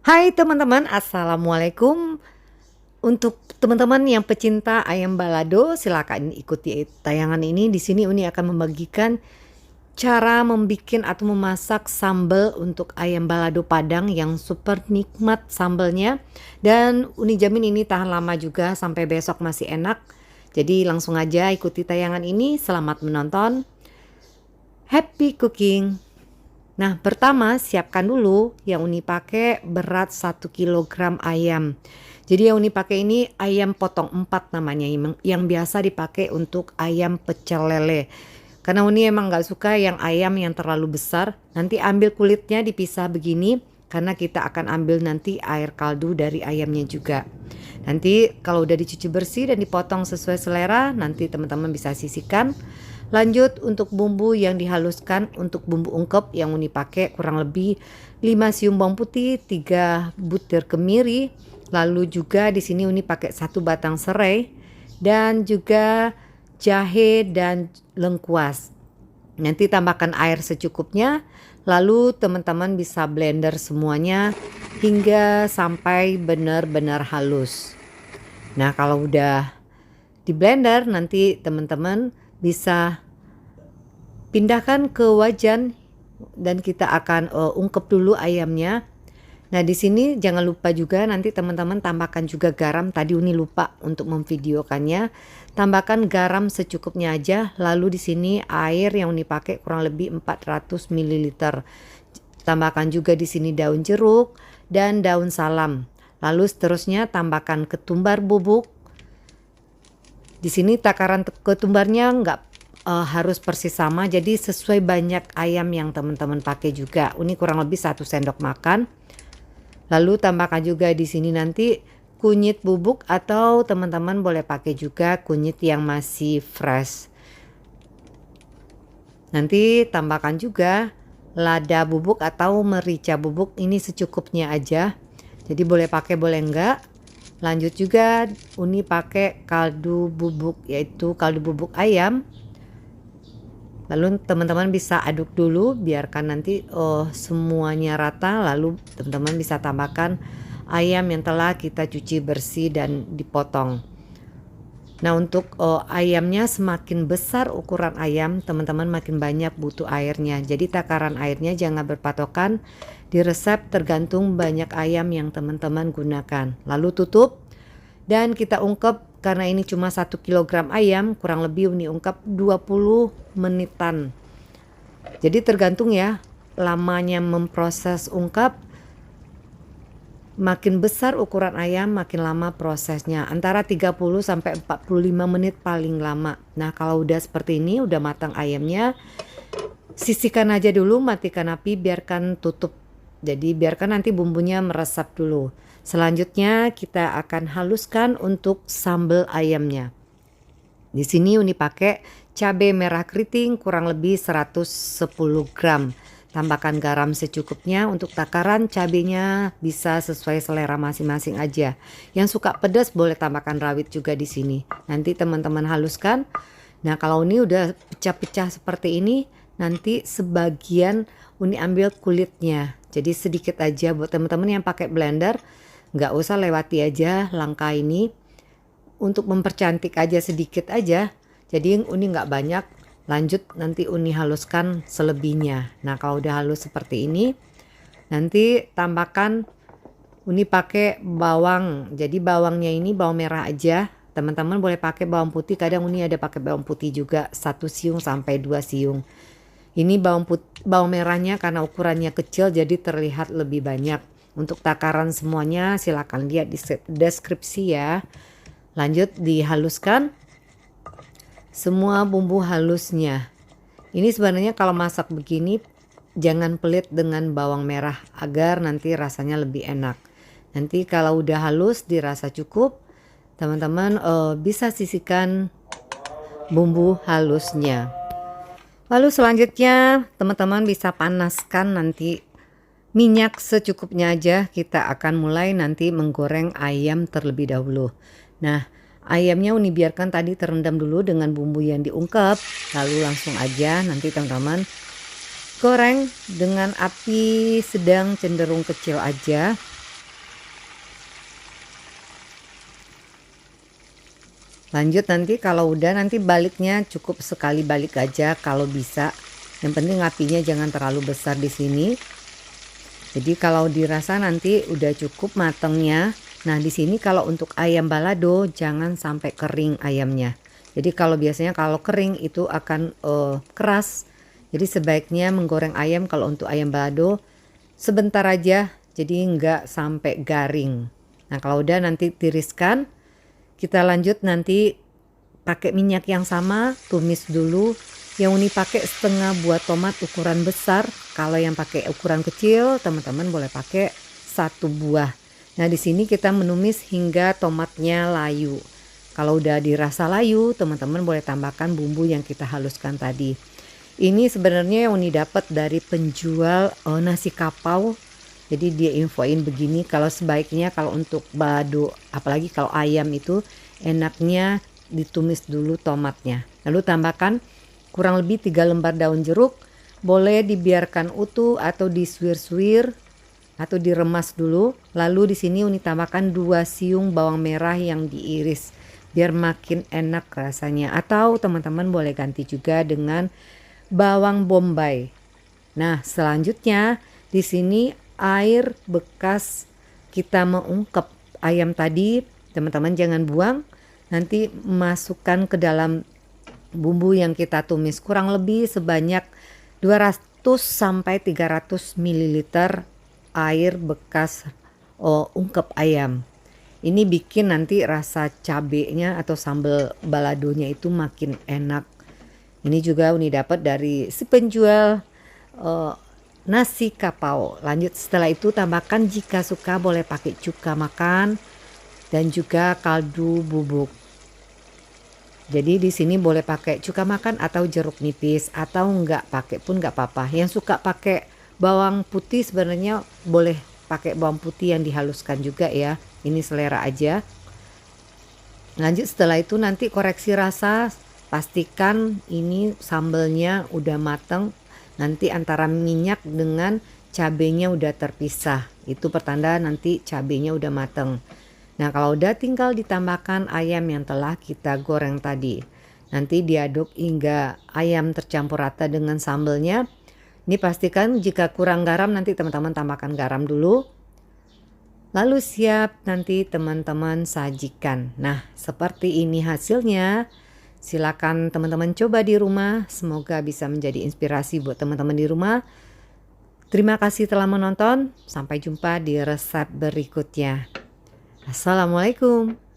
Hai teman-teman, assalamualaikum. Untuk teman-teman yang pecinta ayam balado, silakan ikuti tayangan ini. Di sini Uni akan membagikan cara membuat atau memasak sambal untuk ayam balado Padang yang super nikmat sambalnya. Dan Uni jamin ini tahan lama juga sampai besok masih enak. Jadi langsung aja ikuti tayangan ini. Selamat menonton. Happy cooking. Nah, pertama siapkan dulu yang Uni pakai berat 1 kg ayam. Jadi yang Uni pakai ini ayam potong 4 namanya yang biasa dipakai untuk ayam pecel lele. Karena Uni emang nggak suka yang ayam yang terlalu besar. Nanti ambil kulitnya dipisah begini karena kita akan ambil nanti air kaldu dari ayamnya juga. Nanti kalau udah dicuci bersih dan dipotong sesuai selera, nanti teman-teman bisa sisihkan. Lanjut untuk bumbu yang dihaluskan untuk bumbu ungkep yang Uni pakai kurang lebih 5 siung bawang putih, 3 butir kemiri, lalu juga di sini Uni pakai satu batang serai dan juga jahe dan lengkuas. Nanti tambahkan air secukupnya, lalu teman-teman bisa blender semuanya hingga sampai benar-benar halus. Nah, kalau udah di blender nanti teman-teman bisa pindahkan ke wajan dan kita akan uh, ungkep dulu ayamnya. Nah, di sini jangan lupa juga nanti teman-teman tambahkan juga garam. Tadi Uni lupa untuk memvideokannya. Tambahkan garam secukupnya aja. Lalu di sini air yang Uni pakai kurang lebih 400 ml. Tambahkan juga di sini daun jeruk dan daun salam. Lalu seterusnya tambahkan ketumbar bubuk di sini takaran ketumbarnya nggak uh, harus persis sama, jadi sesuai banyak ayam yang teman-teman pakai juga. Ini kurang lebih satu sendok makan. Lalu tambahkan juga di sini nanti kunyit bubuk atau teman-teman boleh pakai juga kunyit yang masih fresh. Nanti tambahkan juga lada bubuk atau merica bubuk ini secukupnya aja. Jadi boleh pakai boleh enggak. Lanjut juga Uni pakai kaldu bubuk yaitu kaldu bubuk ayam. Lalu teman-teman bisa aduk dulu biarkan nanti oh semuanya rata lalu teman-teman bisa tambahkan ayam yang telah kita cuci bersih dan dipotong. Nah untuk oh, ayamnya semakin besar ukuran ayam teman-teman makin banyak butuh airnya. Jadi takaran airnya jangan berpatokan di resep tergantung banyak ayam yang teman-teman gunakan. Lalu tutup dan kita ungkep karena ini cuma satu kilogram ayam kurang lebih ini ungkap 20 menitan. Jadi tergantung ya lamanya memproses ungkap Makin besar ukuran ayam makin lama prosesnya antara 30 sampai 45 menit paling lama. Nah, kalau udah seperti ini udah matang ayamnya sisihkan aja dulu matikan api biarkan tutup. Jadi biarkan nanti bumbunya meresap dulu. Selanjutnya kita akan haluskan untuk sambal ayamnya. Di sini Uni pakai cabai merah keriting kurang lebih 110 gram. Tambahkan garam secukupnya untuk takaran cabenya bisa sesuai selera masing-masing aja. Yang suka pedas boleh tambahkan rawit juga di sini. Nanti teman-teman haluskan. Nah kalau ini udah pecah-pecah seperti ini, nanti sebagian Uni ambil kulitnya. Jadi sedikit aja buat teman-teman yang pakai blender, nggak usah lewati aja langkah ini. Untuk mempercantik aja sedikit aja. Jadi Uni nggak banyak, lanjut nanti Uni haluskan selebihnya. Nah kalau udah halus seperti ini nanti tambahkan Uni pakai bawang. Jadi bawangnya ini bawang merah aja. Teman-teman boleh pakai bawang putih. Kadang Uni ada pakai bawang putih juga. Satu siung sampai dua siung. Ini bawang put bawang merahnya karena ukurannya kecil jadi terlihat lebih banyak. Untuk takaran semuanya silahkan lihat di deskripsi ya. Lanjut dihaluskan semua bumbu halusnya. Ini sebenarnya kalau masak begini jangan pelit dengan bawang merah agar nanti rasanya lebih enak. Nanti kalau udah halus dirasa cukup, teman-teman uh, bisa sisihkan bumbu halusnya. Lalu selanjutnya teman-teman bisa panaskan nanti minyak secukupnya aja. Kita akan mulai nanti menggoreng ayam terlebih dahulu. Nah, Ayamnya Uni biarkan tadi terendam dulu dengan bumbu yang diungkep, lalu langsung aja nanti teman-teman goreng dengan api sedang cenderung kecil aja. Lanjut nanti kalau udah nanti baliknya cukup sekali balik aja kalau bisa. Yang penting apinya jangan terlalu besar di sini. Jadi kalau dirasa nanti udah cukup matangnya, nah di sini kalau untuk ayam balado jangan sampai kering ayamnya. Jadi kalau biasanya kalau kering itu akan uh, keras. Jadi sebaiknya menggoreng ayam kalau untuk ayam balado sebentar aja jadi nggak sampai garing. Nah kalau udah nanti tiriskan kita lanjut nanti pakai minyak yang sama tumis dulu. Yang Uni pakai setengah buah tomat ukuran besar. Kalau yang pakai ukuran kecil teman-teman boleh pakai satu buah nah di sini kita menumis hingga tomatnya layu kalau udah dirasa layu teman-teman boleh tambahkan bumbu yang kita haluskan tadi ini sebenarnya yang Uni dapat dari penjual oh, nasi kapau. Jadi dia infoin begini kalau sebaiknya kalau untuk bado apalagi kalau ayam itu enaknya ditumis dulu tomatnya. Lalu tambahkan kurang lebih 3 lembar daun jeruk. Boleh dibiarkan utuh atau disuir-suir atau diremas dulu. Lalu di sini Uni tambahkan 2 siung bawang merah yang diiris biar makin enak rasanya. Atau teman-teman boleh ganti juga dengan bawang bombay. Nah, selanjutnya di sini air bekas kita mengungkep ayam tadi, teman-teman jangan buang. Nanti masukkan ke dalam bumbu yang kita tumis kurang lebih sebanyak 200 sampai 300 ml air bekas oh, ungkep ayam. Ini bikin nanti rasa cabenya atau sambal baladonya itu makin enak ini juga Uni dapat dari si penjual uh, nasi kapau. Lanjut setelah itu tambahkan jika suka boleh pakai cuka makan dan juga kaldu bubuk. Jadi di sini boleh pakai cuka makan atau jeruk nipis atau enggak pakai pun enggak apa-apa. Yang suka pakai bawang putih sebenarnya boleh pakai bawang putih yang dihaluskan juga ya. Ini selera aja. Lanjut setelah itu nanti koreksi rasa. Pastikan ini sambelnya udah mateng. Nanti antara minyak dengan cabenya udah terpisah. Itu pertanda nanti cabenya udah mateng. Nah kalau udah tinggal ditambahkan ayam yang telah kita goreng tadi. Nanti diaduk hingga ayam tercampur rata dengan sambelnya ini pastikan jika kurang garam nanti teman-teman tambahkan garam dulu lalu siap nanti teman-teman sajikan nah seperti ini hasilnya Silakan teman-teman coba di rumah, semoga bisa menjadi inspirasi buat teman-teman di rumah. Terima kasih telah menonton, sampai jumpa di resep berikutnya. Assalamualaikum.